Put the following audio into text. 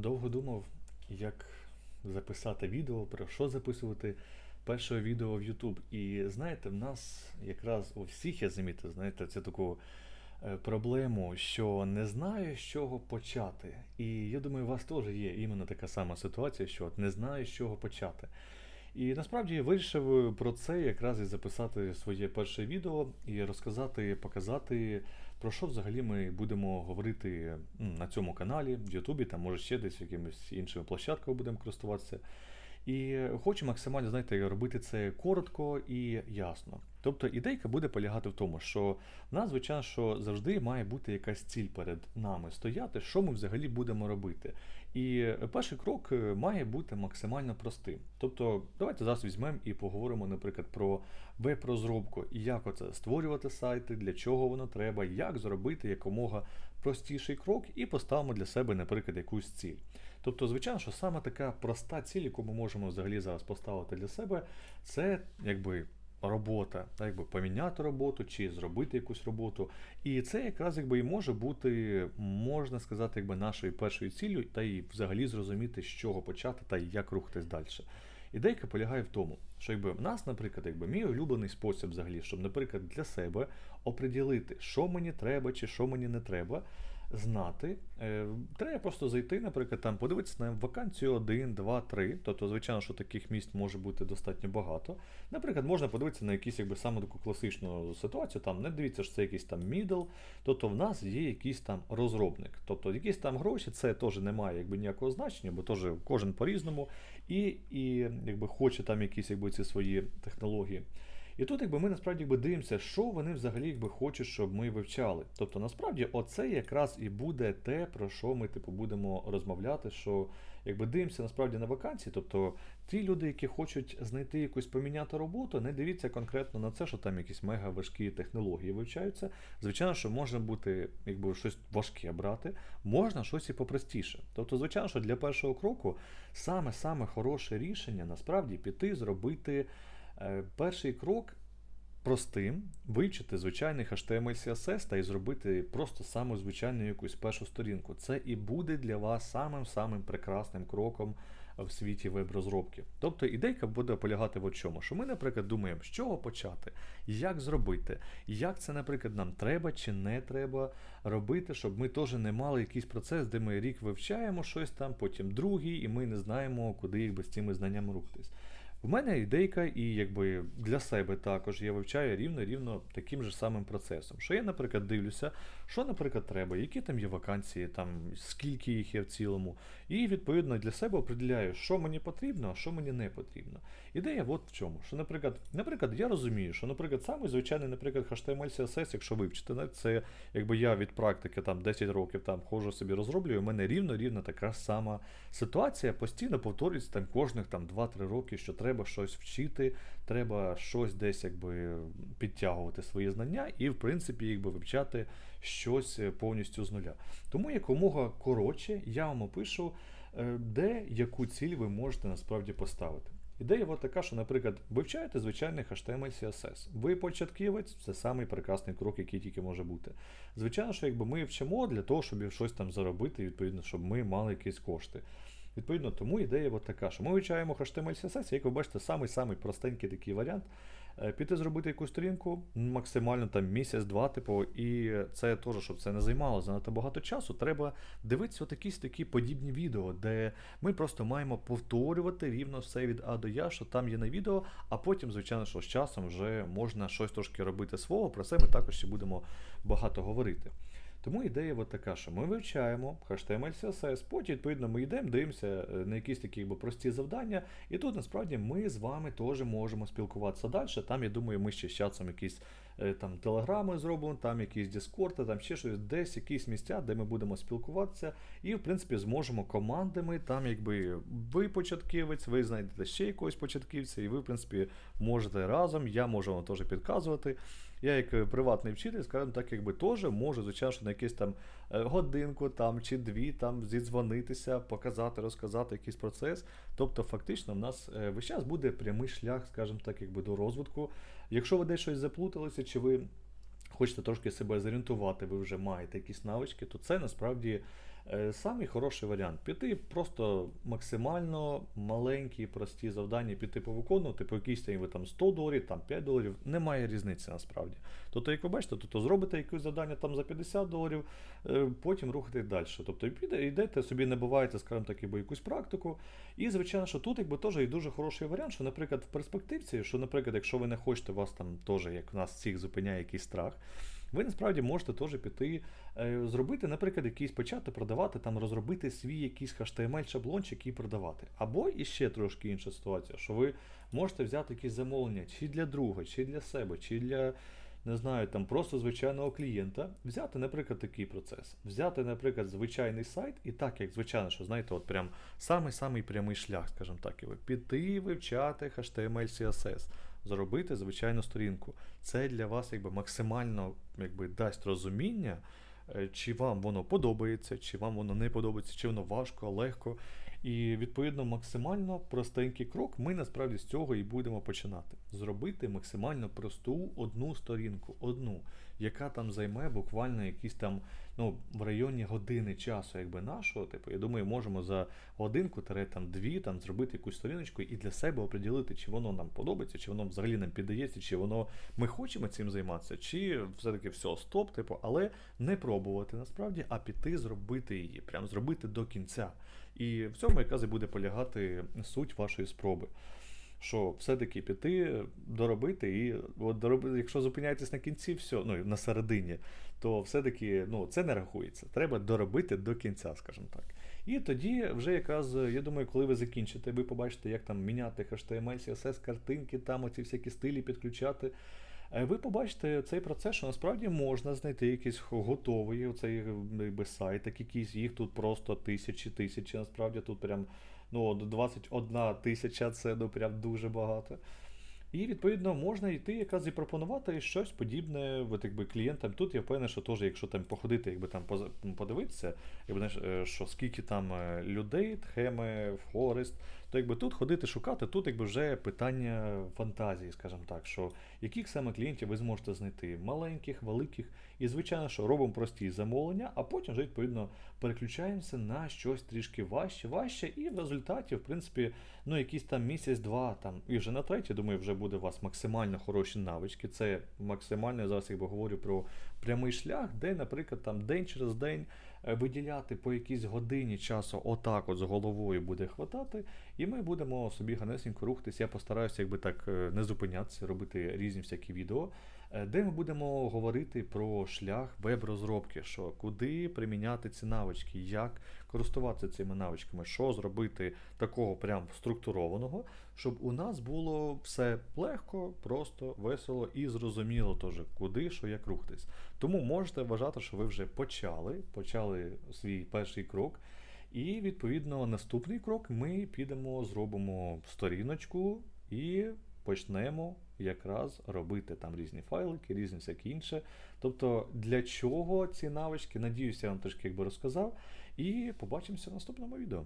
довго думав, як записати відео, про що записувати перше відео в YouTube. І знаєте, в нас якраз у всіх я замітив, знаєте, це таку е, проблему, що не знаю, з чого почати. І я думаю, у вас теж є іменно така сама ситуація, що от не знаю, з чого почати. І насправді я вирішив про це якраз і записати своє перше відео і розказати, показати, про що взагалі ми будемо говорити на цьому каналі, в Ютубі, там може ще десь якимись іншими площадками будемо користуватися. І хочу максимально, знаєте, робити це коротко і ясно. Тобто ідейка буде полягати в тому, що в нас, звичайно, що завжди має бути якась ціль перед нами стояти, що ми взагалі будемо робити. І перший крок е, має бути максимально простим. Тобто, давайте зараз візьмемо і поговоримо, наприклад, про веб-розробку як оце створювати сайти, для чого воно треба, як зробити якомога простіший крок, і поставимо для себе, наприклад, якусь ціль. Тобто, звичайно, що саме така проста ціль, яку ми можемо взагалі зараз поставити для себе, це якби. Робота, якби поміняти роботу чи зробити якусь роботу. І це якраз якби і може бути, можна сказати, якби нашою першою ціллю, та й взагалі зрозуміти, з чого почати та як рухатись далі. Ідейка полягає в тому, що якби в нас, наприклад, якби мій улюблений спосіб взагалі, щоб, наприклад, для себе оприділити, що мені треба чи що мені не треба, знати. Е, Треба просто зайти, наприклад, там подивитися на вакансію 1, 2, 3. Тобто, звичайно, що таких місць може бути достатньо багато. Наприклад, можна подивитися на якісь якби саме таку класичну ситуацію. Там не дивіться, що це якийсь там middle, тобто в нас є якийсь там розробник. Тобто якісь там гроші, це теж не має якби ніякого значення, бо теж кожен по-різному і, і якби хоче там якісь якби ці свої технології. І тут, якби ми насправді якби дивимося, що вони взагалі якби хочуть, щоб ми вивчали. Тобто, насправді, оце якраз і буде те, про що ми типу будемо розмовляти. Що якби дивимося насправді на вакансії, тобто ті люди, які хочуть знайти якусь поміняти роботу, не дивіться конкретно на це, що там якісь мега важкі технології вивчаються. Звичайно, що можна бути якби щось важке брати, можна щось і попростіше. Тобто, звичайно, що для першого кроку саме саме хороше рішення насправді піти зробити. Е, Перший крок простим вивчити звичайний HTML CSS та і зробити просто саму звичайну якусь першу сторінку. Це і буде для вас самим-самим прекрасним кроком в світі веб-розробки. Тобто ідейка буде полягати в чому, що ми, наприклад, думаємо, з чого почати, як зробити, як це, наприклад, нам треба чи не треба робити, щоб ми теж не мали якийсь процес, де ми рік вивчаємо щось там, потім другий, і ми не знаємо, куди їх без цими знаннями рухатись. В мене ідейка, і якби для себе також я вивчаю рівно рівно таким же самим процесом. Що я, наприклад, дивлюся, що, наприклад, треба, які там є вакансії, там скільки їх є в цілому. І відповідно для себе определяю, що мені потрібно, а що мені не потрібно. Ідея от в чому. Що, наприклад, наприклад, я розумію, що, наприклад, самий звичайний, наприклад, HTML, CSS, якщо вивчити, це якби я від практики там 10 років там ходжу собі розроблюю, у мене рівно-рівно така сама ситуація постійно повторюється там кожних там 2-3 роки, що треба щось вчити, треба щось десь якби підтягувати свої знання і, в принципі, якби вивчати щось е, повністю з нуля. Тому якомога коротше я вам опишу, е, де яку ціль ви можете насправді поставити. Ідея от така, що, наприклад, вивчаєте звичайний HTML CSS. Ви початківець, це самий прекрасний крок, який тільки може бути. Звичайно, що якби ми вчимо для того, щоб щось там заробити, відповідно, щоб ми мали якісь кошти. Відповідно, тому ідея от така, що ми вивчаємо HTML CSS, як ви бачите, самий-самий простенький такий варіант. Е, Піти зробити якусь сторінку максимально там місяць-два, типу, і це теж, щоб це не займало занадто багато часу. Треба дивитися якісь такі подібні відео, де ми просто маємо повторювати рівно все від А до Я, що там є на відео, а потім, звичайно, що з часом вже можна щось трошки робити свого. Про це ми також ще будемо багато говорити. Тому ідея от така, що ми вивчаємо HTML, CSS, потім, відповідно, ми йдемо, дивимося е, на якісь такі якби, прості завдання, і тут насправді ми з вами теж можемо спілкуватися далі. Там, я думаю, ми ще з часом якісь там телеграми зробимо, там якісь дискорди, там ще щось, десь якісь місця, де ми будемо спілкуватися, і, в принципі, зможемо командами, там, якби ви початківець, ви знайдете ще якогось початківця, і ви, в принципі, можете разом, я можу вам теж підказувати. Я, як е, приватний вчитель, скажімо так, якби теж можу, звичайно, на якусь там е, годинку там, чи дві там зідзвонитися, показати, розказати якийсь процес. Тобто, фактично, в нас е, весь час буде прямий шлях, скажімо так, якби до розвитку. Якщо ви десь щось заплуталися, чи ви хочете трошки себе зорієнтувати, ви вже маєте якісь навички, то це насправді Самий хороший варіант піти просто максимально маленькі, прості завдання, піти повиконувати, по якійсь там, ви там 100 доларів, там 5 доларів, немає різниці насправді. Тобто, як ви бачите, то зробите якесь завдання там за 50 доларів, е, потім рухайте далі. Тобто йдете собі, набуваєте, скажімо так, якби якусь практику. І звичайно, що тут якби теж і дуже хороший варіант, що, наприклад, в перспективці, що, наприклад, якщо ви не хочете, вас там теж, як в нас всіх зупиняє якийсь страх. Ви насправді можете теж піти, е, зробити, наприклад, якийсь почати продавати, там розробити свій якийсь HTML-шаблончик і продавати. Або іще трошки інша ситуація, що ви можете взяти якісь замовлення чи для друга, чи для себе, чи для. Не знаю, там просто звичайного клієнта, взяти, наприклад, такий процес, взяти, наприклад, звичайний сайт, і так, як звичайно, що знаєте, от прям самий-самий прямий шлях, скажімо так, і ви піти вивчати HTML, CSS, зробити звичайну сторінку. Це для вас якби максимально якби, дасть розуміння, е, чи вам воно подобається, чи вам воно не подобається, чи воно важко, легко. І відповідно максимально простенький крок. Ми насправді з цього і будемо починати. Зробити максимально просту одну сторінку, одну, яка там займе буквально якісь там ну, в районі години часу, якби нашого. Типу, я думаю, можемо за годинку там дві там зробити якусь сторіночку і для себе оприділити, чи воно нам подобається, чи воно взагалі нам піддається, чи воно ми хочемо цим займатися, чи все-таки все, стоп, типу, але не пробувати насправді, а піти зробити її, прям зробити до кінця. І в цьому якраз і буде полягати суть вашої спроби. Що все-таки піти, доробити, і от доробити, якщо зупиняєтесь на кінці, все, ну на середині, то все-таки ну, це не рахується. Треба доробити до кінця, скажімо так. І тоді, вже якраз, я думаю, коли ви закінчите, ви побачите, як там міняти HTML, CSS, картинки, там оці всякі стилі підключати. Е, Ви побачите цей процес, що насправді можна знайти якийсь готовий оцей якби, сайт, так якийсь їх тут просто тисячі, тисячі. Насправді тут прям ну, 21 тисяча це ну, прям дуже багато. І відповідно можна йти якраз і пропонувати щось подібне от, якби, клієнтам. Тут я впевнений, що теж, якщо там походити, якби там подивитися, якби, е, що скільки там е, людей, тхеми, Форест, то якби тут ходити шукати, тут якби вже питання фантазії, скажімо так, що яких саме клієнтів ви зможете знайти, маленьких, великих, і звичайно, що робимо прості замовлення, а потім вже відповідно переключаємося на щось трішки важче, важче, і в результаті, в принципі, ну якийсь там місяць-два, там, і вже на третій, думаю, вже буде у вас максимально хороші навички. Це максимально зараз якби говорю про прямий шлях, де, наприклад, там день через день виділяти по якійсь годині часу отак от з головою буде хватати, і ми будемо собі ганесенько рухатись. Я постараюся якби так е, не зупинятися, робити різні всякі відео, е, де ми будемо говорити про шлях веб-розробки, що куди приміняти ці навички, як користуватися цими навичками, що зробити такого прям структурованого, щоб у нас було все легко, просто, весело і зрозуміло теж, куди, що як рухатись. Тому можете вважати, що ви вже почали, почали свій перший крок. І відповідно наступний крок ми підемо, зробимо сторіночку і почнемо якраз робити там різні файлики, різні всякі інше. Тобто, для чого ці навички? Надіюся, я вам трошки якби розказав. І побачимося в наступному відео.